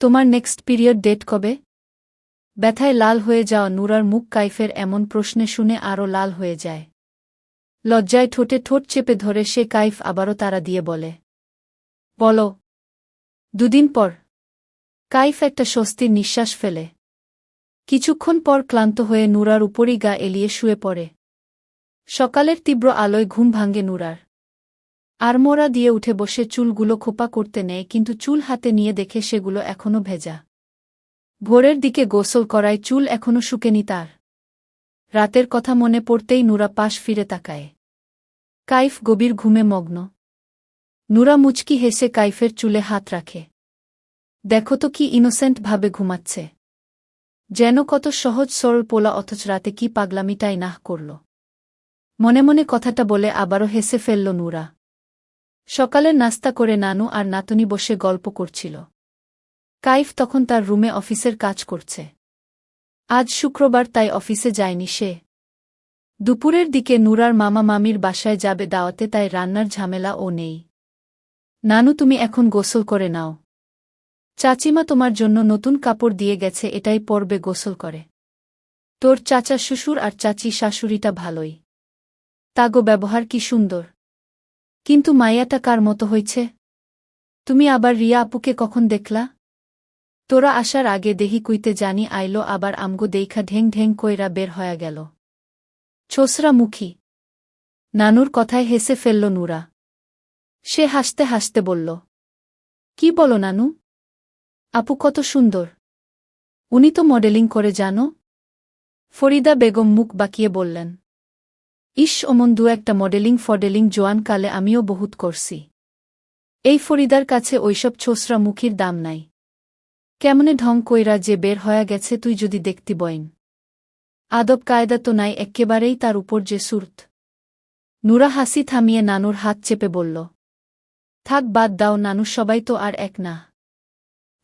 তোমার next period date কবে? ব্যথায় লাল হয়ে যাওয়া নুরার মুখ কাইফের এমন প্রশ্নে শুনে আরও লাল হয়ে যায়। লজ্জায় ঠোঁটে ঠোঁট চেপে ধরে সে কাইফ আবারও তারা দিয়ে বলে, বলো, দুদিন পর? কাইফ একটা স্বস্তির নিঃশ্বাস ফেলে। কিছুক্ষণ পর ক্লান্ত হয়ে নুরার উপরই গা এলিয়ে শুয়ে পড়ে। সকালের তীব্র আলোয় ঘুম ভাঙ্গে নুরার। আরমোড়া দিয়ে উঠে বসে চুলগুলো খোপা করতে নেয়, কিন্তু চুল হাতে নিয়ে দেখে সেগুলো এখনও ভেজা। ভোরের দিকে গোসল করায় চুল এখনও শুকেনি তার। রাতের কথা মনে পড়তেই নুরা পাশ ফিরে তাকায়। কাইফ গভীর ঘুমে মগ্ন। নুরা মুচকি হেসে কাইফের চুলে হাত রাখে। দেখো তো কি ইনোসেন্ট ভাবে ঘুমাচ্ছে। যেন কত সহজ সরল পোলা অথচ রাতে কি পাগলামিটাই নাহ করল। মনে মনে কথাটা বলে আবারও হেসে ফেলল নুরা। সকালের নাস্তা করে নানু আর নাতনি বসে গল্প করছিল। কাইফ তখন তার রুমে অফিসের কাজ করছে। আজ শুক্রবার তাই অফিসে যায়নি সে। দুপুরের দিকে নুরার মামা মামির বাসায় যাবে দাওয়াতে তাই রান্নার ঝামেলা ও নেই। নানু তুমি এখন গোসল করে নাও। চাচিমা তোমার জন্য নতুন কাপড় দিয়ে গেছে এটাই পর্বে গোসল করে। তোর চাচা শ্বশুর আর চাচি শাশুড়িটা ভালোই। তাগো ব্যবহার কি সুন্দর। কিন্তু মাইয়াটা কার মতো হইছে। তুমি আবার রিয়া আপুকে কখন দেখলা? তোরা আসার আগে দেহি কুইতে জানি আইলো, আবার আমগো দেইখা ঢেং ঢেং কইরা বের হয়া গেল। ছোসরা মুখী নানুর কথায় হেসে ফেলল নুরা। সে হাসতে হাসতে বলল, কি বলো নানু? আপু কত সুন্দর। উনি তো মডেলিং করে জানো? ফরিদা বেগম মুখ বাকিয়ে বললেন ইস অমন দু একটা মডেলিং ফডেলিং জোয়ান কালে আমিও বহুত করছি। এই ফরিদার কাছে ওইসব ছোসরা মুখীর দাম নাই। কেমনে ঢং কইরা যে বের হয়া গেছে তুই যদি দেখতি বইন। আদব কায়দা তো নাই এক্কেবারেই তার উপর যে সুরত। নুরা হাসি থামিয়ে নানুর হাত চেপে বলল, থাক বাদ দাও নানু, সবাই তো আর এক না।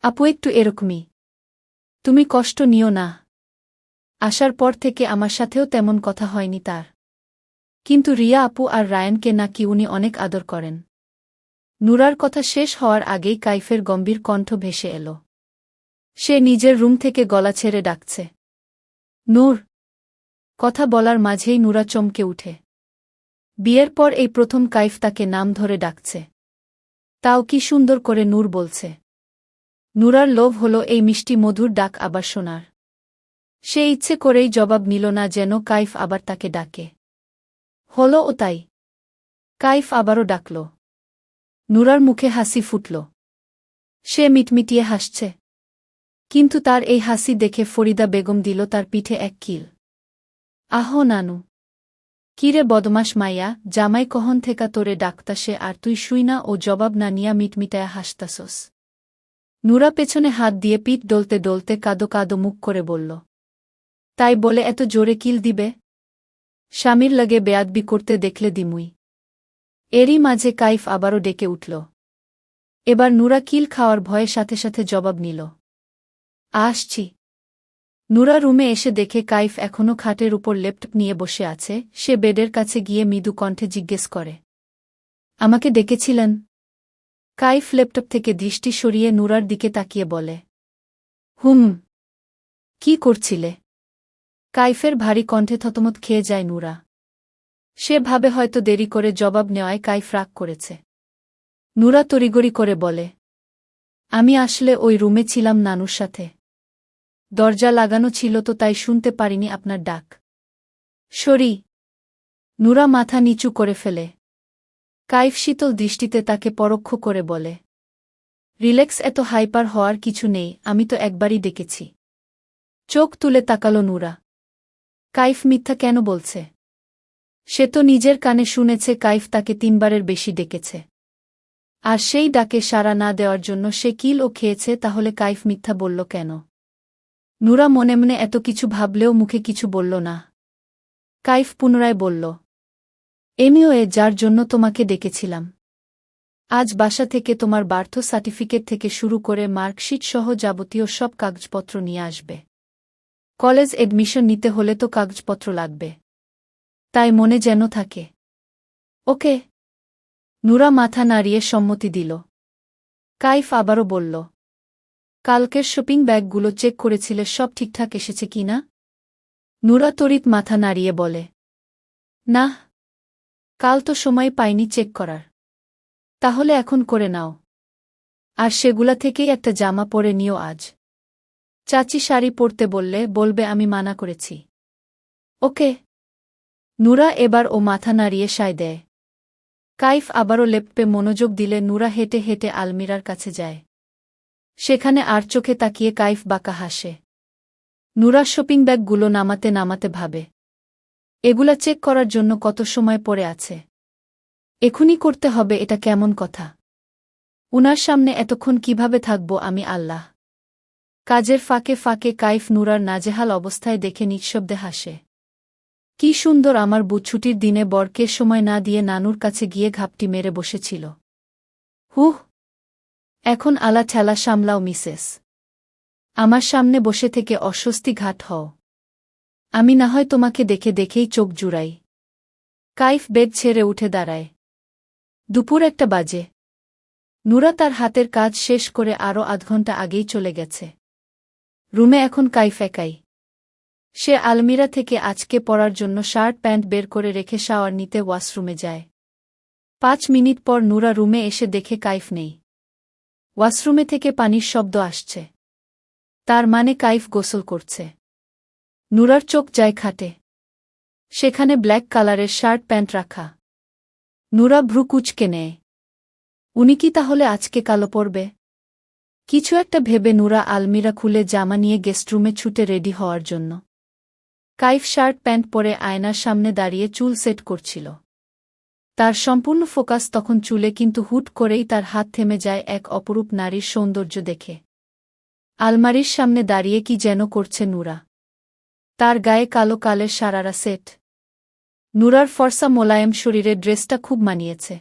আপু একটু এরকমই। তুমি কষ্ট নিও না। আসার পর থেকে আমার সাথেও তেমন কথা হয়নি তার। কিন্তু রিয়া আপু আর রায়নকে নাকি উনি অনেক আদর করেন। নুরার কথা শেষ হওয়ার আগেই কাইফের গম্ভীর কণ্ঠ ভেসে এল। সে নিজের রুম থেকে গলা ছেড়ে ডাকছে। নূর! কথা বলার মাঝেই নুরা চমকে উঠে। বিয়ের পর এই প্রথম কাইফ তাকে নাম ধরে ডাকছে। তাও কি সুন্দর করে নূর বলছে। নুরার লোভ হল এই মিষ্টি মধুর ডাক আবার শোনার। সে ইচ্ছে করেই জবাব নিল না যেন কাইফ আবার তাকে ডাকে। হল ও তাই। কাইফ আবারও ডাকল। নুরার মুখে হাসি ফুটল। সে মিটমিটিয়ে হাসছে। কিন্তু তার এই হাসি দেখে ফরিদা বেগম দিল তার পিঠে এক কিল। আহ, নানু। কিরে বদমাস মাইয়া, জামাই কহন থেকা তোরে ডাকতাসে আর তুই শুই না ও জবাব না নিয়া মিটমিটায়া হাসতাসস নুরা পেছনে হাত দিয়ে পিঠ ডলতে ডলতে কাদো কাদো মুখ করে বলল, তাই বলে এত জোরে কিল দিবে? স্বামীর লাগে বেয়াদবি করতে দেখলে দিমুই। এরই মাঝে কাইফ আবারও ডেকে উঠল। এবার নুরা কিল খাওয়ার ভয়ে সাথে সাথে জবাব নিল। আসছি। নুরা রুমে এসে দেখে কাইফ এখনও খাটের উপর ল্যাপটপ নিয়ে বসে আছে, সে বেডের কাছে গিয়ে মৃদু কণ্ঠে জিজ্ঞেস করে। আমাকে ডেকেছিলেন? কাইফ ল্যাপটপ থেকে দৃষ্টি সরিয়ে নুরার দিকে তাকিয়ে বলে। হুম। কি করছিলে? কাইফের ভারী কণ্ঠে থতমত খেয়ে যায় নুরা। সে ভাবে হয়তো দেরি করে জবাব নেওয়ায় কাইফ রাগ করেছে। নুরা তড়িগড়ি করে বলে, আমি আসলে ওই রুমে ছিলাম নানুর সাথে। দরজা লাগানো ছিল তো তাই শুনতে পারিনি আপনার ডাক। সরি নুরা মাথা নিচু করে ফেলে। কাইফ শীতল দৃষ্টিতে তাকে পরোক্ষ করে বলে, রিল্যাক্স, এত হাইপার হওয়ার কিছু নেই, আমি তো একবারই দেখেছি চোখ তুলে তাকালো নুরা। কাইফ মিথ্যা কেন বলছে? সে তো নিজের কানে শুনেছে কাইফ তাকে তিনবারের বেশি ডেকেছে। আর সেই ডাকে সাড়া না দেওয়ার জন্য সে কিল ও খেয়েছে, তাহলে কাইফ মিথ্যা বলল কেন? নুরা মনে মনে এত কিছু ভাবলেও মুখে কিছু বলল না। কাইফ পুনরায় বলল এমিও এ যার জন্য তোমাকে ডেকেছিলাম। আজ বাসা থেকে তোমার বার্থ সার্টিফিকেট থেকে শুরু করে মার্কশিট সহ যাবতীয় সব কাগজপত্র নিয়ে আসবে। কলেজ এডমিশন নিতে হলে তো কাগজপত্র লাগবে। তাই মনে যেন থাকে। ওকে। নুরা মাথা নাড়িয়ে সম্মতি দিল। কাইফ আবারও বলল, কালকের শপিং ব্যাগগুলো চেক করেছিলে, সব ঠিকঠাক এসেছে কি না? নুরা তরিত মাথা নাড়িয়ে বলে, না, কাল তো সময় পাইনি চেক করার। তাহলে এখন করে নাও। আর সেগুলা থেকেই একটা জামা পরে নিও আজ। চাচি শাড়ি পরতে বললে, বলবে, আমি মানা করেছি। ওকে। নুরা এবার ও মাথা নাড়িয়ে সায় দেয়। কাইফ আবারও লেপ্পে মনোযোগ দিলে নুরা হেঁটে হেঁটে আলমিরার কাছে যায়। সেখানে আর চোখে তাকিয়ে কাইফ বাঁকা হাসে। নুরা শপিং ব্যাগগুলো নামাতে নামাতে ভাবে, এগুলা চেক করার জন্য কত সময় পড়ে আছে? এখনই করতে হবে, এটা কেমন কথা? উনার সামনে এতক্ষণ কীভাবে থাকব আমি আল্লাহ? কাজের ফাঁকে ফাঁকে কাইফ নুরার নাজেহাল অবস্থায় দেখে নিঃশব্দে হাসে। কি সুন্দর আমার বুছুটির দিনে বরকে সময় না দিয়ে নানুর কাছে গিয়ে ঘাপটি মেরে বসেছিল। হুহ, এখন আলা ঠেলা সামলাও মিসেস। আমার সামনে বসে থেকে অস্বস্তি ঘাট হও। আমি না হয় তোমাকে দেখে দেখেই চোখ জুড়াই কাইফ বেড ছেড়ে উঠে দাঁড়ায়। দুপুর একটা বাজে। নুরা তার হাতের কাজ শেষ করে আরও আধ ঘণ্টা আগেই চলে গেছে। রুমে এখন কাইফ একাই। সে আলমিরা থেকে আজকে পরার জন্য শার্ট প্যান্ট বের করে রেখে শাওয়ার নিতে ওয়াশরুমে যায়। পাঁচ মিনিট পর নুরা রুমে এসে দেখে কাইফ নেই। ওয়াশরুমে থেকে পানির শব্দ আসছে। তার মানে কাইফ গোসল করছে। নুরার চোখ যায় খাটে। সেখানে ব্ল্যাক কালারের শার্ট প্যান্ট রাখা। নুরা ভ্রু কুচকে নেয়। উনি কি তাহলে আজকে কালো পরবে? কিছু একটা ভেবে নুরা আলমিরা খুলে জামা নিয়ে গেস্টরুমে ছুটে রেডি হওয়ার জন্য। কাইফ শার্ট প্যান্ট পরে আয়নার সামনে দাঁড়িয়ে চুল সেট করছিল। তার সম্পূর্ণ ফোকাস তখন চুলে কিন্তু হুট করেই তার হাত থেমে যায় এক অপরূপ নারীর সৌন্দর্য দেখে। আলমারির সামনে দাঁড়িয়ে কি যেন করছে নুরা। তার গায়ে কালো কালের সারারা সেট। নুরার ফর্সা মোলায়েম শরীরে ড্রেসটা খুব মানিয়েছে।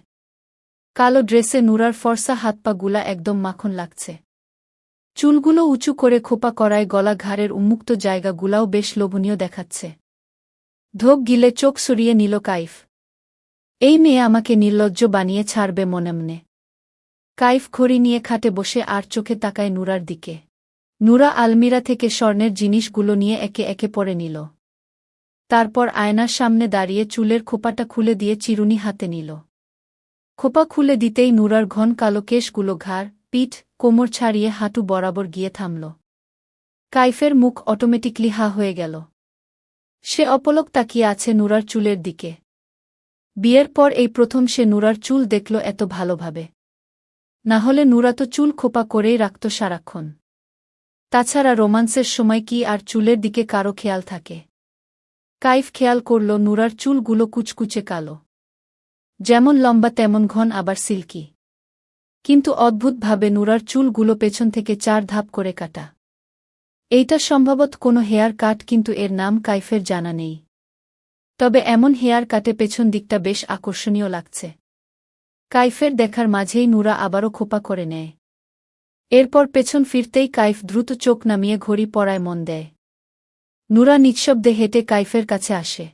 কালো ড্রেসে নুরার ফর্সা হাত পা গুলা একদম মাখন লাগছে। চুলগুলো উঁচু করে খোপা করায় গলা ঘাড়ের উন্মুক্ত জায়গাগুলাও বেশ লোভনীয় দেখাচ্ছে। ধোপ গিলে চোখ সরিয়ে নিল কাইফ। এই মেয়ে আমাকে নির্লজ্জ বানিয়ে ছাড়বে মনেমনে কাইফ ঘড়ি নিয়ে খাটে বসে আর চোখে তাকায় নুরার দিকে। নুরা আলমিরা থেকে স্বর্ণের জিনিসগুলো নিয়ে একে একে পরে নিল। তারপর আয়নার সামনে দাঁড়িয়ে চুলের খোপাটা খুলে দিয়ে চিরুনি হাতে নিল। খোপা খুলে দিতেই নুরার ঘন কালো কেশগুলো ঘাড়, পিঠ কোমর ছাড়িয়ে হাঁটু বরাবর গিয়ে থামল। কাইফের মুখ অটোমেটিকলি হা হয়ে গেল। সে অপলক তাকিয়ে আছে নুরার চুলের দিকে। বিয়ের পর এই প্রথম সে নুরার চুল দেখল এত ভালোভাবে। না হলে নুরা তো চুল খোপা করেই রাখত সারাক্ষণ। তাছাড়া রোমান্সের সময় কি আর চুলের দিকে কারও খেয়াল থাকে? কাইফ খেয়াল করল নুরার চুলগুলো কুচকুচে কালো। যেমন লম্বা তেমন ঘন আবার সিল্কি। কিন্তু অদ্ভুতভাবে নুরার চুলগুলো পেছন থেকে চার ধাপ করে কাটা। এইটা সম্ভবত কোনো হেয়ার কাট কিন্তু এর নাম কাইফের জানা নেই। তবে এমন হেয়ার কাটে পেছন দিকটা বেশ আকর্ষণীয় লাগছে। কাইফের দেখার মাঝেই নুরা আবারও খোপা করে নেয়। এরপর পেছন ফিরতেই কাইফ দ্রুত চোখ নামিয়ে ঘড়ি পড়ায় মন দেয়। নুরা নিঃশব্দে হেঁটে কাইফের কাছে আসে।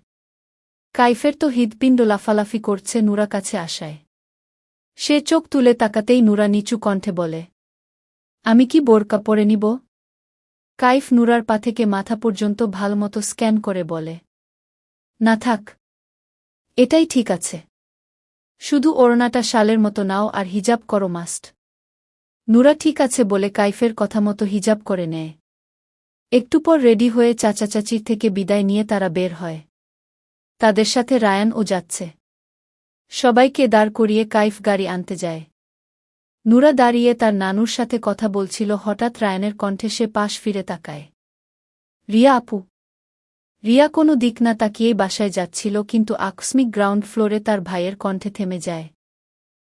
কাইফের তো হৃদপিণ্ড লাফালাফি করছে নুরা কাছে আসায়। সে চোখ তুলে তাকাতেই নুরা নিচু কণ্ঠে বলে, আমি কি বোরকা পরে নিব? কাইফ নুরার পা থেকে মাথা পর্যন্ত ভালমতো স্ক্যান করে বলে, না থাক, এটাই ঠিক আছে। শুধু ওড়নাটা শালের মতো নাও আর হিজাব করো মাস্ট। নুরা ঠিক আছে বলে কাইফের কথা মতো হিজাব করে নেয়। একটু পর রেডি হয়ে চাচাচাচির থেকে বিদায় নিয়ে তারা বের হয়। তাদের সাথে রায়ান ও যাচ্ছে। সবাইকে দাঁড় করিয়ে কাইফ গাড়ি আনতে যায়। নুরা দাঁড়িয়ে তার নানুর সাথে কথা বলছিল, হঠাৎ রায়ানের কণ্ঠে সে পাশ ফিরে তাকায়। রিয়া আপু। রিয়া কোনো দিক না তাকিয়েই বাসায় যাচ্ছিল, কিন্তু আকস্মিক গ্রাউন্ড ফ্লোরে তার ভাইয়ের কণ্ঠে থেমে যায়।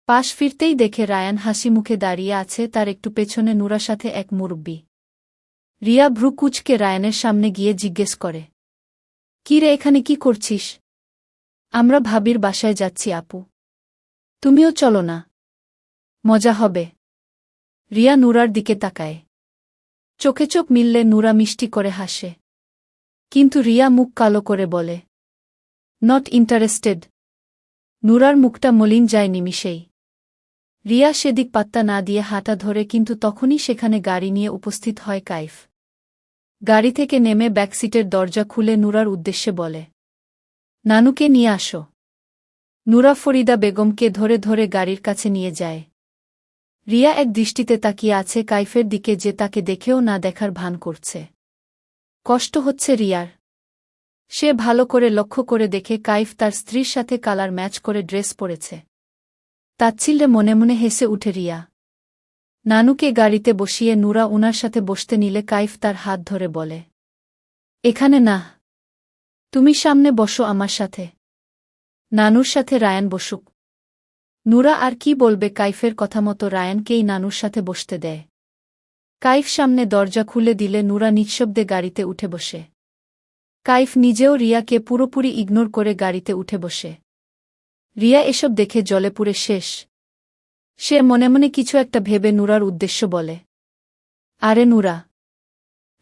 পাশ ফিরতেই দেখে রায়ান হাসি মুখে দাঁড়িয়ে আছে, তার একটু পেছনে নুরা সাথে এক মুরব্বী। রিয়া ভ্রুকুচকে রায়ানের সামনে গিয়ে জিজ্ঞেস করে, কি রে, এখানে কি করছিস? আমরা ভাবির বাসায় যাচ্ছি, আপু। তুমিও চলো না। মজা হবে। রিয়া নুরার দিকে তাকায়। চোখে চোখ মিললে নুরা মিষ্টি করে হাসে। কিন্তু রিয়া মুখ কালো করে বলে নট ইন্টারেস্টেড নুরার মুখটা মলিন যায় নিমিষেই। রিয়া সেদিক পাত্তা না দিয়ে হাঁটা ধরে কিন্তু তখনই সেখানে গাড়ি নিয়ে উপস্থিত হয় কাইফ। গাড়ি থেকে নেমে ব্যাকসিটের দরজা খুলে নুরার উদ্দেশ্যে বলে নানুকে নিয়ে আসো। নুরা ফরিদা বেগমকে ধরে ধরে গাড়ির কাছে নিয়ে যায়। রিয়া এক দৃষ্টিতে তাকিয়ে আছে কাইফের দিকে যে তাকে দেখেও না দেখার ভান করছে। কষ্ট হচ্ছে রিয়ার। সে ভালো করে লক্ষ্য করে দেখে কাইফ তার স্ত্রীর সাথে কালার ম্যাচ করে ড্রেস পরেছে। তাচ্ছিল্যে মনে মনে হেসে উঠে রিয়া। নানুকে গাড়িতে বসিয়ে নুরা উনার সাথে বসতে নিলে কাইফ তার হাত ধরে বলে, এখানে না। তুমি সামনে বসো আমার সাথে। নানুর সাথে রায়ান বসুক। নুরা আর কি বলবে কাইফের কথা মতো রায়ানকেই নানুর সাথে বসতে দেয়। কাইফ সামনে দরজা খুলে দিলে নুরা নিঃশব্দে গাড়িতে উঠে বসে। কাইফ নিজেও রিয়াকে পুরোপুরি ইগনোর করে গাড়িতে উঠে বসে। রিয়া এসব দেখে জলে পুরে শেষ। সে মনে মনে কিছু একটা ভেবে নুরার উদ্দেশ্য বলে। আরে নুরা,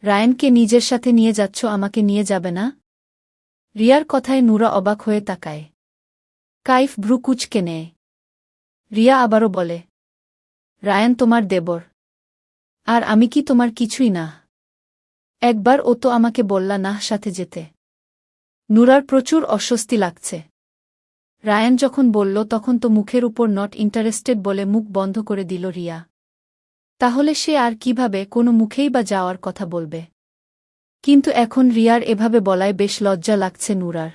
রায়নকে নিজের সাথে নিয়ে যাচ্ছ, আমাকে নিয়ে যাবে না? রিয়ার কথায় নুরা অবাক হয়ে তাকায়। কাইফ ভ্রু কুচকে নেয়। রিয়া আবারও বলে, রায়ান, তোমার দেবর। আর আমি কি তোমার কিছুই না। একবার ও তো আমাকে বললা না সাথে যেতে। নুরার প্রচুর অস্বস্তি লাগছে। রায়ান যখন বলল, তখন তো মুখের উপর নট ইন্টারেস্টেড বলে মুখ বন্ধ করে দিল রিয়া। তাহলে সে আর কীভাবে কোনো মুখেই বা যাওয়ার কথা বলবে? কিন্তু এখন রিয়ার এভাবে বলায় বেশ লজ্জা লাগছে নুরার।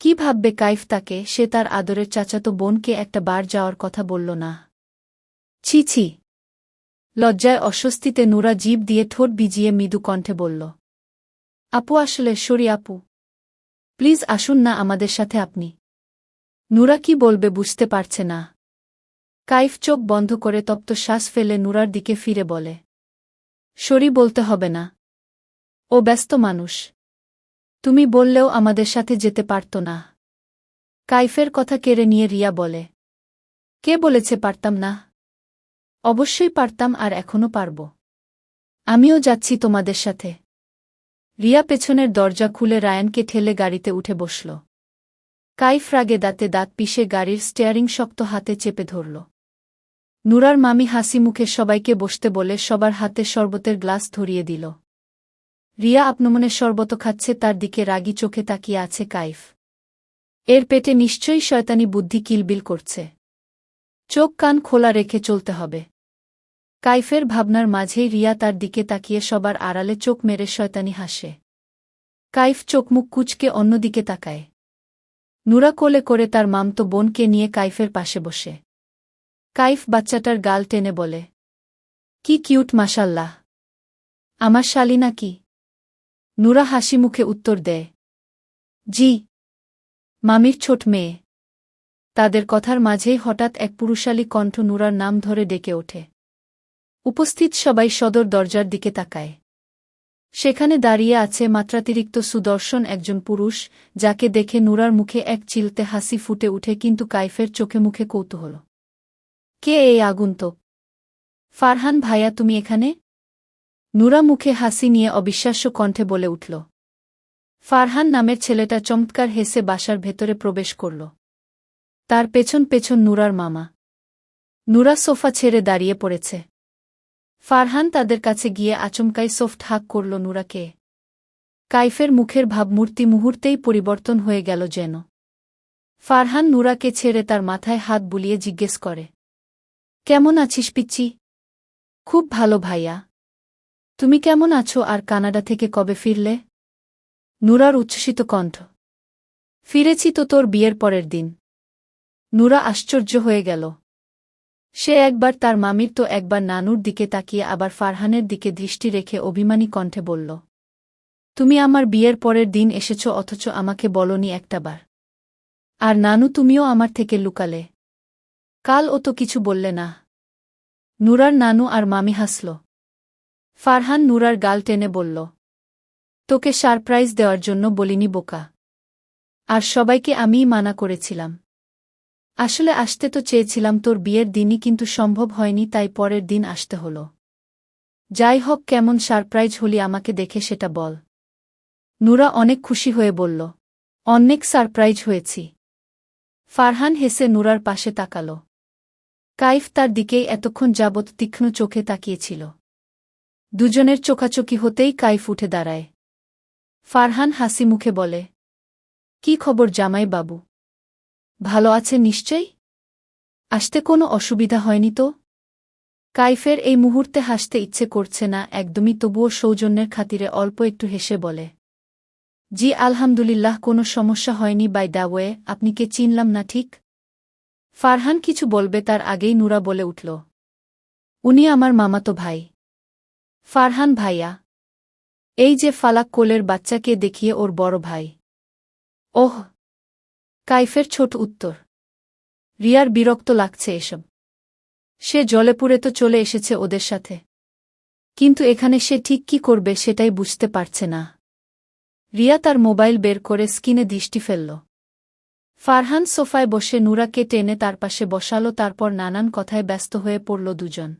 কি ভাববে কাইফ তাকে, সে তার আদরের চাচাতো বোনকে একটা বার যাওয়ার কথা বলল না। ছি ছি। লজ্জায় অস্বস্তিতে নুরা জীব দিয়ে ঠোঁট বিজিয়ে মৃদু কণ্ঠে বলল, আপু আসলে, সরি আপু। প্লিজ আসুন না আমাদের সাথে আপনি। নুরা কি বলবে বুঝতে পারছে না। কাইফ চোখ বন্ধ করে তপ্ত শ্বাস ফেলে নুরার দিকে ফিরে বলে, সরি বলতে হবে না। ও ব্যস্ত মানুষ। তুমি বললেও আমাদের সাথে যেতে পারত না। কাইফের কথা কেড়ে নিয়ে রিয়া বলে, কে বলেছে পারতাম না? অবশ্যই পারতাম আর এখনও পারব। আমিও যাচ্ছি তোমাদের সাথে। রিয়া পেছনের দরজা খুলে রায়ানকে ঠেলে গাড়িতে উঠে বসল। কাইফ রাগে দাঁতে দাঁত পিষে গাড়ির স্টেয়ারিং শক্ত হাতে চেপে ধরল। নুরার মামি হাসি মুখে সবাইকে বসতে বলে সবার হাতে শরবতের গ্লাস ধরিয়ে দিল। রিয়া আপনমনে শরবত খাচ্ছে, তার দিকে রাগি চোখে তাকিয়ে আছে কাইফ। এর পেটে নিশ্চয়ই শয়তানি বুদ্ধি কিলবিল করছে। চোখ কান খোলা রেখে চলতে হবে। কাইফের ভাবনার মাঝেই রিয়া তার দিকে তাকিয়ে সবার আড়ালে চোখ মেরে শয়তানি হাসে। কাইফ চোখমুখ কুচকে অন্যদিকে তাকায়। নুরা কোলে করে তার মামতো বোনকে নিয়ে কাইফের পাশে বসে। কাইফ বাচ্চাটার গাল টেনে বলে, কি কিউট মাসাল্লাহ আমার শালি নাকি? নুরা হাসি মুখে উত্তর দেয়। জি। মামির ছোট মেয়ে। তাদের কথার মাঝেই হঠাৎ এক পুরুষালী কণ্ঠ নুরার নাম ধরে ডেকে ওঠে। উপস্থিত সবাই সদর দরজার দিকে তাকায়। সেখানে দাঁড়িয়ে আছে মাত্রাতিরিক্ত সুদর্শন একজন পুরুষ, যাকে দেখে নুরার মুখে এক চিলতে হাসি ফুটে উঠে কিন্তু কাইফের চোখে মুখে কৌতূহল। কে এই আগন্তুক? ফারহান ভাইয়া, তুমি এখানে? নুরা মুখে হাসি নিয়ে অবিশ্বাস্য কণ্ঠে বলে উঠল, ফারহান নামের ছেলেটা চমৎকার হেসে বাসার ভেতরে প্রবেশ করল। তার পেছন পেছন নুরার মামা। নুরা সোফা ছেড়ে দাঁড়িয়ে পড়েছে। ফারহান তাদের কাছে গিয়ে আচমকাই সফট হাক করল নুরাকে। কাইফের মুখের ভাবমূর্তি মুহূর্তেই পরিবর্তন হয়ে গেল যেন। ফারহান নুরাকে ছেড়ে তার মাথায় হাত বুলিয়ে জিজ্ঞেস করে, কেমন আছিস পিচ্ছি খুব ভালো ভাইয়া। তুমি কেমন আছো আর কানাডা থেকে কবে ফিরলে? নুরার উচ্ছ্বসিত কণ্ঠ। ফিরেছি তো তোর বিয়ের পরের দিন। নুরা আশ্চর্য হয়ে গেল। সে একবার তার মামির তো একবার নানুর দিকে তাকিয়ে আবার ফারহানের দিকে দৃষ্টি রেখে অভিমানী কণ্ঠে বলল, তুমি আমার বিয়ের পরের দিন এসেছ অথচ আমাকে বলনি একটাবার আর নানু তুমিও আমার থেকে লুকালে। কাল ও তো কিছু বললে না। নুরার নানু আর মামি হাসল। ফারহান নুরার গাল টেনে বলল, তোকে সারপ্রাইজ দেওয়ার জন্য বলিনি বোকা। আর সবাইকে আমিই মানা করেছিলাম। আসলে আসতে তো চেয়েছিলাম তোর বিয়ের দিনই কিন্তু সম্ভব হয়নি, তাই পরের দিন আসতে হল। যাই হোক, কেমন সারপ্রাইজ হলি আমাকে দেখে সেটা বল। নুরা অনেক খুশি হয়ে বলল, অনেক সারপ্রাইজ হয়েছি। ফারহান হেসে নুরার পাশে তাকাল। কাইফ তার দিকেই এতক্ষণ যাবৎ তীক্ষ্ণ চোখে তাকিয়েছিল। দুজনের চোখাচোখি হতেই কাইফ উঠে দাঁড়ায়। ফারহান হাসি মুখে বলে, কি খবর জামাই বাবু? ভালো আছে নিশ্চয়ই? আসতে কোনো অসুবিধা হয়নি তো? কাইফের এই মুহূর্তে হাসতে ইচ্ছে করছে না, একদমই তবুও সৌজন্যের খাতিরে অল্প একটু হেসে বলে, জি, আলহামদুলিল্লাহ, কোনো সমস্যা হয়নি, বাই দাওয়ে আপনি কে চিনলাম না ঠিক? ফারহান কিছু বলবে, তার আগেই নুরা বলে উঠল, উনি আমার মামাতো ভাই। ফারহান ভাইয়া, এই যে ফালাক কোলের বাচ্চাকে দেখিয়ে ওর বড় ভাই। ওহ, কাইফের ছোট উত্তর। রিয়ার বিরক্ত লাগছে এসব। সে জলেপুরে তো চলে এসেছে ওদের সাথে। কিন্তু এখানে সে ঠিক কি করবে সেটাই বুঝতে পারছে না। রিয়া তার মোবাইল বের করে স্কিনে দৃষ্টি ফেলল। ফারহান সোফায় বসে নুরাকে টেনে তার পাশে বসালো, তারপর নানান কথায় ব্যস্ত হয়ে পড়ল দুজন।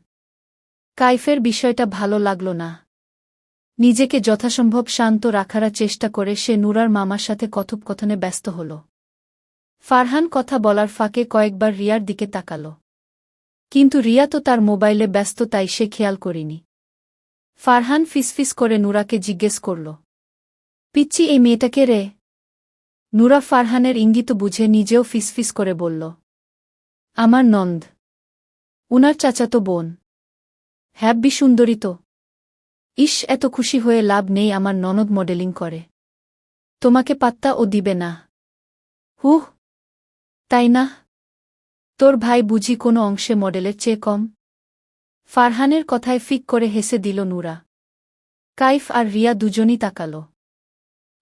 কাইফের বিষয়টা ভালো লাগল না। নিজেকে যথাসম্ভব শান্ত রাখার চেষ্টা করে সে নুরার মামার সাথে কথোপকথনে ব্যস্ত হল। ফারহান কথা বলার ফাঁকে কয়েকবার রিয়ার দিকে তাকাল। কিন্তু রিয়া তো তার মোবাইলে ব্যস্ত, তাই সে খেয়াল করিনি। ফারহান ফিসফিস করে নুরাকে জিজ্ঞেস করল পিচ্ছি এই মেয়েটাকে রে? নুরা ফারহানের ইঙ্গিত বুঝে নিজেও ফিসফিস করে বলল, আমার নন্দ। উনার চাচাতো বোন। হ্যাব্বি সুন্দরী তো। ইস, এত খুশি হয়ে লাভ নেই আমার ননদ মডেলিং করে। তোমাকে পাত্তা ও দিবে না। হুহ, তাই না? তোর ভাই বুঝি কোনো অংশে মডেলের চেয়ে কম? ফারহানের কথায় ফিক করে হেসে দিল নুরা। কাইফ আর রিয়া দুজনই তাকাল।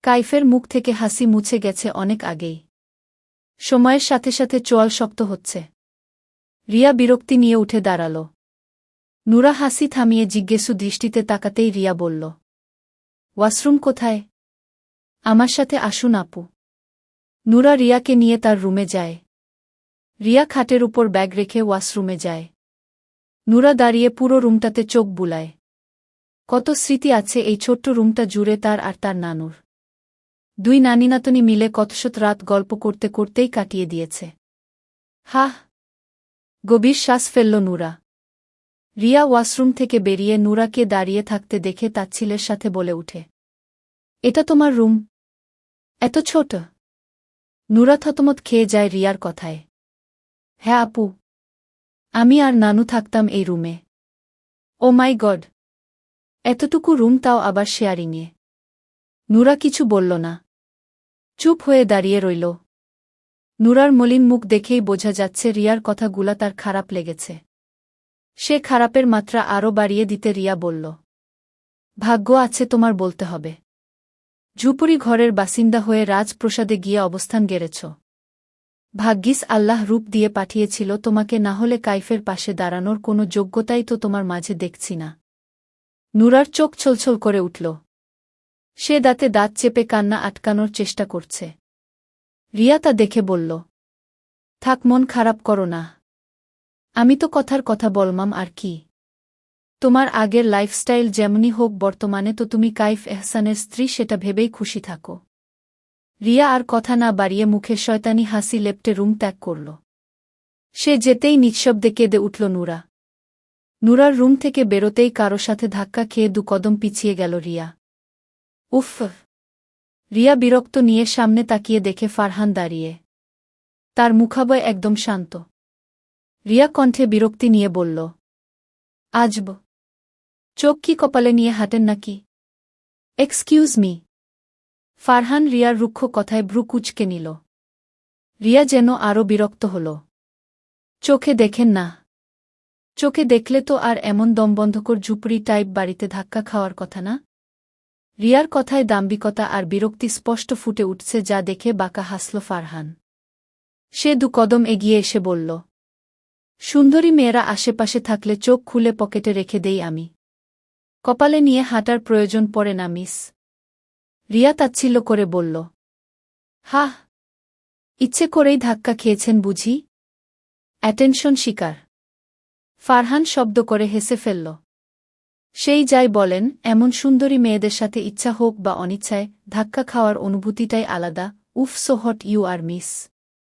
কাইফের মুখ থেকে হাসি মুছে গেছে অনেক আগেই। সময়ের সাথে সাথে চোয়াল শক্ত হচ্ছে। রিয়া বিরক্তি নিয়ে উঠে দাঁড়াল। নুরা হাসি থামিয়ে জিজ্ঞেসু দৃষ্টিতে তাকাতেই রিয়া বলল ওয়াশরুম কোথায়? আমার সাথে আসুন আপু। নুরা রিয়াকে নিয়ে তার রুমে যায়। রিয়া খাটের উপর ব্যাগ রেখে ওয়াশরুমে যায়। নুরা দাঁড়িয়ে পুরো রুমটাতে চোখ বুলায়। কত স্মৃতি আছে এই ছোট্ট রুমটা জুড়ে তার আর তার নানুর। দুই নানিনাতনি মিলে কতশত রাত গল্প করতে করতেই কাটিয়ে দিয়েছে। হাহ, গভীর শ্বাস ফেলল নুরা। রিয়া ওয়াশরুম থেকে বেরিয়ে নুরাকে দাঁড়িয়ে থাকতে দেখে তাচ্ছিলের সাথে বলে উঠে, এটা তোমার রুম। এত ছোট। নুরা থতমত খেয়ে যায় রিয়ার কথায়। হ্যাঁ আপু, আমি আর নানু থাকতাম এই রুমে। ও মাই গড, এতটুকু রুম তাও আবার শেয়ারিংয়ে। নুরা কিছু বলল না। চুপ হয়ে দাঁড়িয়ে রইল। নুরার মলিন মুখ দেখেই বোঝা যাচ্ছে রিয়ার কথাগুলা তার খারাপ লেগেছে। সে খারাপের মাত্রা আরও বাড়িয়ে দিতে রিয়া বলল, ভাগ্য আছে তোমার বলতে হবে। ঝুপুরি ঘরের বাসিন্দা হয়ে রাজপ্রসাদে গিয়ে অবস্থান গেড়েছ। ভাগ্যিস আল্লাহ রূপ দিয়ে পাঠিয়েছিল তোমাকে না হলে কাইফের পাশে দাঁড়ানোর কোনো যোগ্যতাই তো তোমার মাঝে দেখছি না নুরার চোখ ছলছল করে উঠল। সে দাঁতে দাঁত চেপে কান্না আটকানোর চেষ্টা করছে। রিয়া তা দেখে বলল, থাক, মন খারাপ করো না। আমি তো কথার কথা বলমাম আর কি। তোমার আগের লাইফস্টাইল যেমনই হোক বর্তমানে তো তুমি কাইফ এহসানের স্ত্রী সেটা ভেবেই খুশি থাকো। রিয়া আর কথা না বাড়িয়ে মুখে শয়তানি হাসি লেপটে রুম ত্যাগ করল। সে যেতেই নিঃশব্দে কেঁদে উঠল নুরা। নুরার রুম থেকে বেরোতেই কারও সাথে ধাক্কা খেয়ে দু কদম পিছিয়ে গেল রিয়া। উফ! রিয়া বিরক্ত নিয়ে সামনে তাকিয়ে দেখে ফারহান দাঁড়িয়ে। তার মুখাবয় একদম শান্ত। রিয়া কণ্ঠে বিরক্তি নিয়ে বলল, আজব। চোখ কি কপালে নিয়ে হাঁটেন নাকি? এক্সকিউজ মি ফারহান রিয়ার রুক্ষ কথায় ভ্রু কুচকে নিল। রিয়া যেন আরও বিরক্ত হল। চোখে দেখেন না। চোখে দেখলে তো আর এমন দমবন্ধকর ঝুপড়ি টাইপ বাড়িতে ধাক্কা খাওয়ার কথা না? রিয়ার কথায় দাম্বিকতা আর বিরক্তি স্পষ্ট ফুটে উঠছে যা দেখে বাঁকা হাসল ফারহান। সে দু কদম এগিয়ে এসে বলল সুন্দরী মেয়েরা আশেপাশে থাকলে চোখ খুলে পকেটে রেখে দেই আমি। কপালে নিয়ে হাঁটার প্রয়োজন পড়ে না, মিস। রিয়া তাচ্ছিল্য করে বলল, হাহ, ইচ্ছে করেই ধাক্কা খেয়েছেন বুঝি? অ্যাটেনশন শিকার। ফারহান শব্দ করে হেসে ফেলল, সেই যাই বলেন, এমন সুন্দরী মেয়েদের সাথে ইচ্ছা হোক বা অনিচ্ছায়, ধাক্কা খাওয়ার অনুভূতিটাই আলাদা। উফ, so hot you are, miss.